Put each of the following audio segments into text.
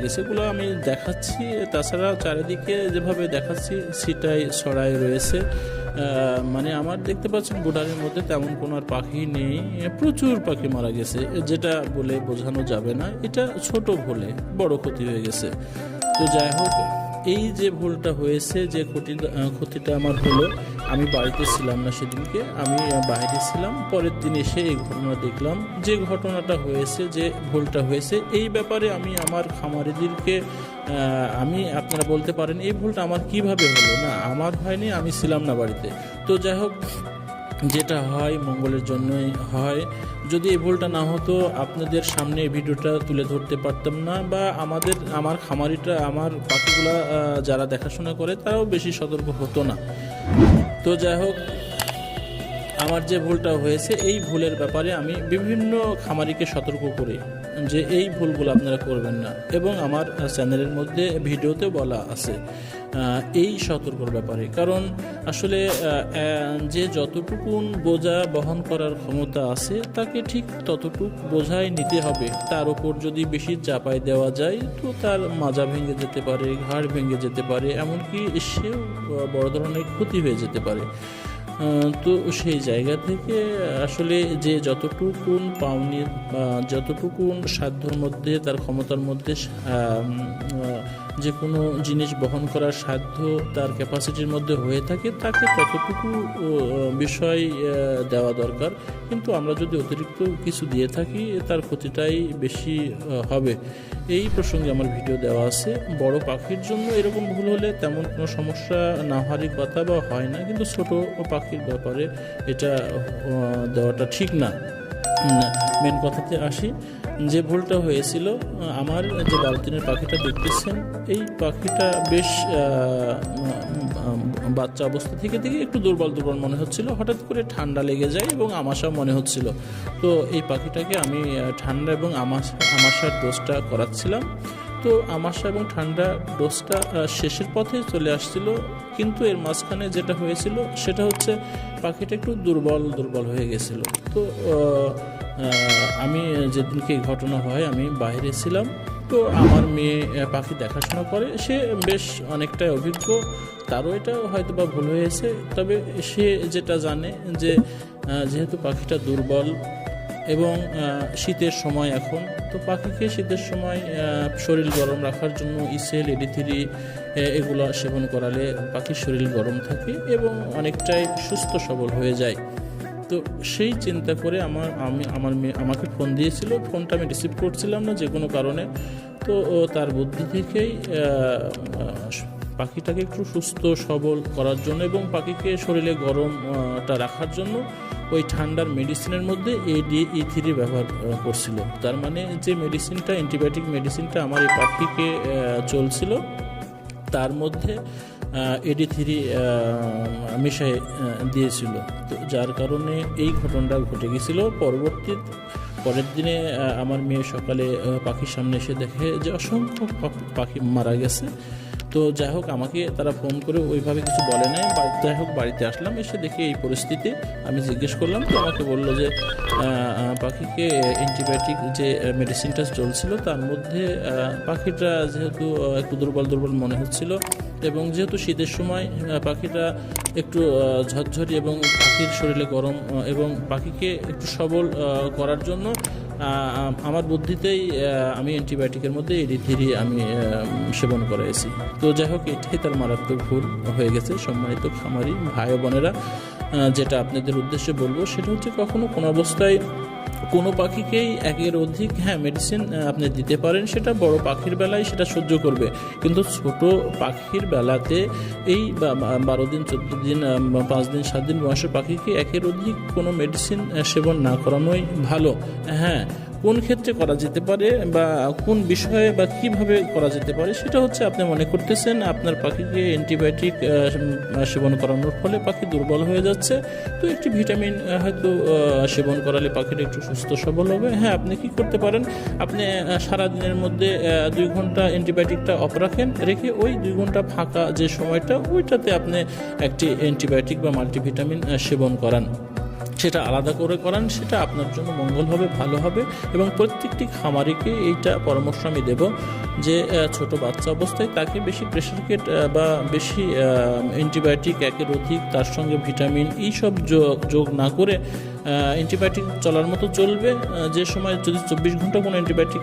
বারাকাতুহু সেগুলো আমি দেখাচ্ছি, তাছাড়া চারিদিকে যেভাবে দেখাচ্ছি সেটাই সরাই রয়েছে। মানে আমার দেখতে পাচ্ছেন গোডারের মধ্যে তেমন কোনো আর পাখি নেই। প্রচুর পাখি মারা গেছে, যেটা বলে বোঝানো যাবে না। এটা ছোট বলে বড় ক্ষতি হয়ে গেছে। তো যাই হোক এই যে ভুলটা হয়েছে, যে ক্ষতি ক্ষতিটা আমার হলো, আমি বাড়িতে ছিলাম না সেদিনকে, আমি বাইরে ছিলাম। পরের দিন এসে এই ঘটনা দেখলাম। যে ঘটনাটা হয়েছে, যে ভুলটা হয়েছে, এই ব্যাপারে আমি আমার খামারিদেরকে আমি, আপনারা বলতে পারেন, এই ভুলটা আমার কীভাবে হলো? না, আমার হয়নি, আমি ছিলাম না বাড়িতে। তো যাই হোক, যেটা হয়, মঙ্গলের জন্যই হয়। যদি এই ভুলটা না হতো, আপনাদের সামনে এই ভিডিওটা তুলে ধরতে পারতাম না বা আমাদের, আমার খামারিটা, আমার পাখিগুলা যারা দেখাশোনা করে, তারাও বেশি সতর্ক হতো না। তো যাই হোক, আমার যে ভুলটা হয়েছে, এই ভুলের ব্যাপারে আমি বিভিন্ন খামারিকে সতর্ক করি যে এই ভুলগুলো আপনারা করবেন না। এবং আমার চ্যানেলের মধ্যে ভিডিওতে বলা আছে। এই সতর্কর ব্যাপারে। কারণ আসলে যে যতটুকুন বোঝা বহন করার ক্ষমতা আছে, তাকে ঠিক ততটুক বোঝাই নিতে হবে। তার উপর যদি বেশি চাপাই দেওয়া যায়, তো তার মাজা ভেঙে যেতে পারে, ঘাড় ভেঙে যেতে পারে, এমনকি সেও বড় ধরনের ক্ষতি হয়ে যেতে পারে। তো সেই জায়গা থেকে আসলে যে যতটুকুন পাওনির যতটুকুন সাধ্যর মধ্যে, তার ক্ষমতার মধ্যে যে কোনো জিনিস বহন করার সাধ্য তার ক্যাপাসিটির মধ্যে হয়ে থাকে, তাকে ততটুকু বিষয় দেওয়া দরকার। কিন্তু আমরা যদি অতিরিক্ত কিছু দিয়ে থাকি, তার ক্ষতিটাই বেশি হবে। এই প্রসঙ্গে আমার ভিডিও দেওয়া আছে, বড় পাখির জন্য এরকম ভুল হলে তেমন কোনো সমস্যা না হওয়ারই কথা বা হয় না, কিন্তু ছোট পাখির ব্যাপারে এটা দেওয়াটা ঠিক না। মেন কথাতে আসি যে ভুলটা হয়েছিল আমার যে বালতিনের পাখিটা দেখতেছেন, এই পাখিটা বেশ বাচ্চা অবস্থা থেকে থেকে একটু দুর্বল দুর্বল মনে হচ্ছিল। হঠাৎ করে ঠান্ডা লেগে যায় এবং আমাশা মনে হচ্ছিল। তো এই পাখিটাকে আমি ঠান্ডা এবং আমাশা, আমাশার ডোজটা করাচ্ছিলাম। তো আমাশা এবং ঠান্ডা ডোজটা শেষের পথে চলে আসছিল। কিন্তু এর মাঝখানে যেটা হয়েছিল, সেটা হচ্ছে পাখিটা একটু দুর্বল দুর্বল হয়ে গেছিল। তো আমি যেদিনকে এই ঘটনা হয়, আমি বাইরে ছিলাম। তো আমার মেয়ে পাখি দেখাশোনা করে। সে বেশ অনেকটাই অভিজ্ঞ। তারও এটা হয়তো বা ভুল হয়েছে। তবে সে যেটা জানে যে যেহেতু পাখিটা দুর্বল এবং শীতের সময় এখন, তো পাখিকে শীতের সময় শরীর গরম রাখার জন্য ইসেল এডি থ্রি এগুলো সেবন করালে পাখির শরীর গরম থাকে এবং অনেকটাই সুস্থ সবল হয়ে যায়। তো সেই চিন্তা করে আমার, আমি, আমার মেয়ে আমাকে ফোন দিয়েছিল। ফোনটা আমি রিসিভ করছিলাম না যে কোনো কারণে। তো তার বুদ্ধি থেকেই পাখিটাকে একটু সুস্থ, সবল করার জন্য এবং পাখিকে শরীরে গরমটা রাখার জন্য ওই ঠান্ডার মেডিসিনের মধ্যে এডি ই থ্রি ব্যবহার করছিল। তার মানে যে মেডিসিনটা অ্যান্টিবায়োটিক মেডিসিনটা আমার এই পাখিকে চলছিল, তার মধ্যে এডি থ্রি মিশাই দিয়েছিল। তো যার কারণে এই ঘটনাটা ঘটে গেছিল। পরবর্তী, পরের দিনে আমার মেয়ে সকালে পাখির সামনে এসে দেখে যে অসংখ্য পাখি মারা গেছে। তো যাই হোক, আমাকে তারা ফোন করে ওইভাবে কিছু বলে নাই। যাই হোক, বাড়িতে আসলাম। এসে দেখি এই পরিস্থিতি। আমি জিজ্ঞেস করলাম, তো আমাকে বলল যে পাখিকে অ্যান্টিবায়োটিক যে মেডিসিনটা চলছিল, তার মধ্যে পাখিটা যেহেতু একটু দুর্বল দুর্বল মনে হচ্ছিল এবং যেহেতু শীতের সময় পাখিটা একটু ঝরঝরি এবং পাখির শরীরে গরম এবং পাখিকে একটু সবল করার জন্য আমার বুদ্ধিতেই আমি অ্যান্টিবায়োটিকের মধ্যে এডি থ্রি আমি সেবন করাইছি। তো যাই হোক, এটাই তার মারাত্মক ভুল হয়ে গেছে। সম্মানিত খামারি ভাই বোনেরা যেটা আপনাদের উদ্দেশ্যে বলব, সেটা হচ্ছে কখনো কোনো অবস্থায় কোনো পাখিকেই একের অধিক হ্যাঁ মেডিসিন আপনি দিতে পারেন, সেটা বড় পাখির বেলায় সেটা সহ্য করবে। কিন্তু ছোট পাখির বেলাতে এই বারো দিন, চোদ্দ দিন পাঁচ দিন, সাত দিন বয়সের পাখিকে একের অধিক কোনো মেডিসিন সেবন না করানোই ভালো। হ্যাঁ কোন ক্ষেত্রে করা যেতে পারে বা কোন বিষয়ে বা কীভাবে করা যেতে পারে সেটা হচ্ছে আপনি মনে করতেছেন আপনার পাখিকে অ্যান্টিবায়োটিক সেবন করানোর ফলে পাখি দুর্বল হয়ে যাচ্ছে। তো একটি ভিটামিন হয়তো সেবন করালে পাখিটা একটু সুস্থ সবল হবে। হ্যাঁ আপনি কি করতে পারেন? আপনি আহ, সারা দিনের মধ্যে দুই ঘণ্টা অ্যান্টিবায়োটিকটা অফ রাখেন রেখে ওই দুই ঘণ্টা ফাঁকা যে সময়টা ওইটাতে আপনি একটি অ্যান্টিবায়োটিক বা মাল্টিভিটামিন সেবন করান। সেটা আলাদা করে করান, সেটা আপনার জন্য মঙ্গল হবে, ভালো হবে এবং প্রত্যেকটি খামারিকে এইটা পরামর্শ আমি দেব যে ছোট বাচ্চা অবস্থায় তাকে বেশি প্রেশার কেট বা বেশি অ্যান্টিবায়োটিক একের অধিক, তার সঙ্গে ভিটামিন এইসব যোগ যোগ না করে অ্যান্টিবায়োটিক চলার মতো চলবে। যে সময় যদি চব্বিশ ঘণ্টা কোনো অ্যান্টিবায়োটিক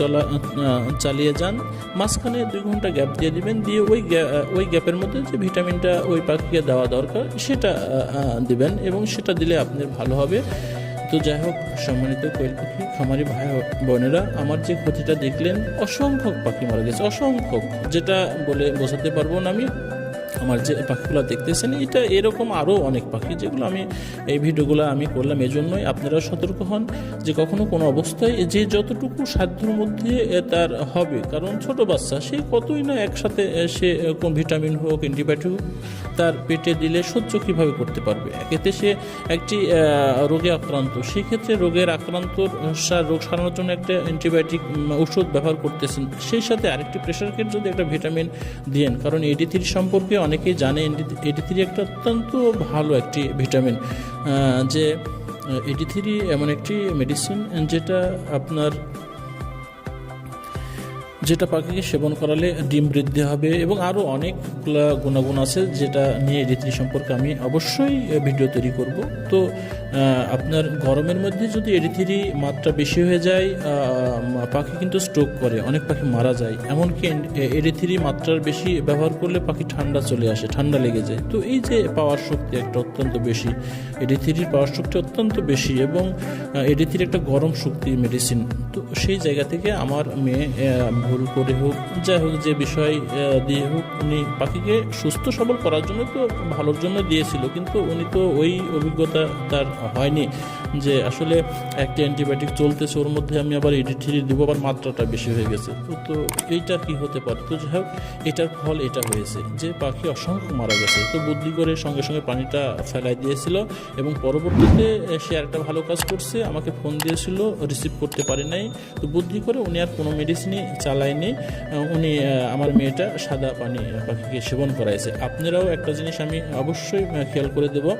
চলা চালিয়ে যান, মাঝখানে দুই ঘণ্টা গ্যাপ দিয়ে দিবেন, দিয়ে ওই ওই গ্যাপের মধ্যে যে ভিটামিনটা ওই পাখিকে দেওয়া দরকার, সেটা দিবেন এবং সেটা দিলে আপনার ভালো হবে। তো যাই হোক, সম্মানিত কোয়েল পাখি, খামারি ভাই বোনেরা, আমার যে ক্ষতিটা দেখলেন অসংখ্য পাখি মারা গেছে অসংখ্য যেটা বলে বোঝাতে পারব না আমি আমার যে পাখিগুলো দেখতেছেন, এটা এরকম আরও অনেক পাখি যেগুলো আমি এই ভিডিওগুলো আমি করলাম। এজন্যই আপনারা সতর্ক হন যে কখনো কোনো অবস্থায় যে যতটুকু সাধ্যর মধ্যে তার হবে। কারণ ছোট বাচ্চা, সে কতই না একসাথে সে কোন ভিটামিন হোক, অ্যান্টিবায়োটিক হোক, তার পেটে দিলে সহ্য কীভাবে করতে পারবে? একেতে সে একটি রোগে আক্রান্ত, সেক্ষেত্রে রোগের আক্রান্ত রোগ সারানোর জন্য একটা অ্যান্টিবায়োটিক ওষুধ ব্যবহার করতেছেন। সেই সাথে আরেকটি প্রেশার কেট যদি একটা ভিটামিন দিয়েন কারণ এডি থ্রি সম্পর্কে অনেকেই জানে এডি থ্রি একটা অত্যন্ত ভালো একটি ভিটামিন যে এটি থ্রি এমন একটি মেডিসিন যেটা আপনার, যেটা পাখিকে সেবন করালে ডিম বৃদ্ধি হবে এবং আরও অনেকগুলা গুণাগুণ আছে যেটা নিয়ে এডিথ্রি সম্পর্কে আমি অবশ্যই ভিডিও তৈরি করব। তো আপনার গরমের মধ্যে যদি এডিথ্রি মাত্রা বেশি হয়ে যায় পাখি কিন্তু স্ট্রোক করে, অনেক পাখি মারা যায়। এমনকি এডিথ্রি মাত্রার বেশি ব্যবহার করলে পাখি ঠান্ডা চলে আসে, ঠান্ডা লেগে যায়। তো এই যে পাওয়ার শক্তি একটা অত্যন্ত বেশি এডিথ্রির পাওয়ার শক্তি অত্যন্ত বেশি এবং এডিথ্রির একটা গরম শক্তি মেডিসিন তো সেই জায়গা থেকে আমার মেয়ে ভুল করে হোক, যাই হোক, যে বিষয় দিয়ে হোক, উনি পাখিকে সুস্থ সবল করার জন্য তো ভালোর জন্য দিয়েছিল, কিন্তু উনি তো ওই অভিজ্ঞতা তার হয়নি যে আসলে একটা অ্যান্টিবায়োটিক চলতেছে, ওর মধ্যে আমি আবার এডিঠিরি দিব, আবার মাত্রাটা বেশি হয়ে গেছে। তো তো এইটা কি হতে পারে? তো যাই হোক, এটার ফল এটা হয়েছে যে পাখি অসংখ্য মারা গেছে। তো বুদ্ধি করে সঙ্গে সঙ্গে পানিটা ফেলাই দিয়েছিল এবং পরবর্তীতে সে একটা ভালো কাজ করছে, আমাকে ফোন দিয়েছিল, রিসিভ করতে পারে নাই। তো বুদ্ধি করে উনি আর কোনো মেডিসিনই চালায়নি। উনি আমার মেয়েটা সাদা পানি, পাখিকে সেবন করাইছে। আপনারাও একটা জিনিস আমি অবশ্যই খেয়াল করে দেবো।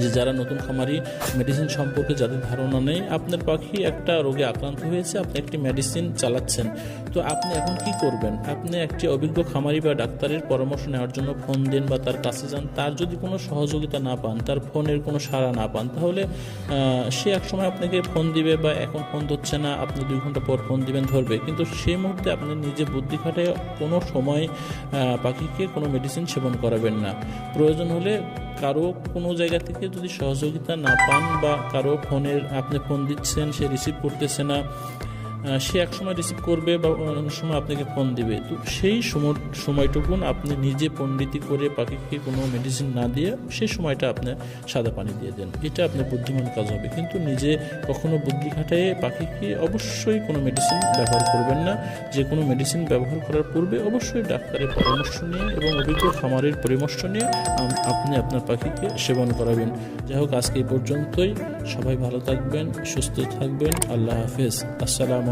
যে যারা নতুন খামারি মেডিসিন সম্পর্কে যাদের ধারণা নেই, আপনার পাখি একটা রোগে আক্রান্ত হয়েছে, আপনি একটি মেডিসিন চালাচ্ছেন। তো আপনি এখন কি করবেন? আপনি একটি অভিজ্ঞ খামারি বা ডাক্তারের পরামর্শ নেওয়ার জন্য ফোন দেন বা তার কাছে যান। তার যদি কোনো সহযোগিতা না পান, তার ফোনের কোনো সাড়া না পান, তাহলে সে এক সময় আপনাকে ফোন দিবে বা এখন ফোন ধরছে না, আপনি দুই ঘণ্টা পর ফোন দিবেন, ধরবে। কিন্তু সেই মুহূর্তে আপনি নিজে বুদ্ধি খাটে কোনো সময় পাখিকে কোনো মেডিসিন সেবন করাবেন না। প্রয়োজন হলে কারও কোনো জায়গা থেকে যদি সহযোগিতা না পান বা কারও ফোনের, আপনি ফোন দিচ্ছেন, সে রিসিভ করতেছে না সে এক সময় রিসিভ করবে বা অন্য সময় আপনাকে ফোন দিবে। তো সেই সময় সময়টুকুন আপনি নিজে পণ্ডিতি করে পাখিকে কোনো মেডিসিন না দিয়ে সেই সময়টা আপনি সাদা পানি দিয়ে দেন। এটা আপনার বুদ্ধিমান কাজ হবে। কিন্তু নিজে কখনো বুদ্ধি খাটায় পাখিকে অবশ্যই কোনো মেডিসিন ব্যবহার করবেন না। যে কোনো মেডিসিন ব্যবহার করার পূর্বে অবশ্যই ডাক্তারের পরামর্শ নিয়ে এবং অভিজ্ঞ খামারের পরামর্শ নিয়ে আপনি আপনার পাখিকে সেবন করাবেন। যাই হোক, আজকে এই পর্যন্তই। সবাই ভালো থাকবেন, সুস্থ থাকবেন। আল্লাহ হাফেজ। আসসালামু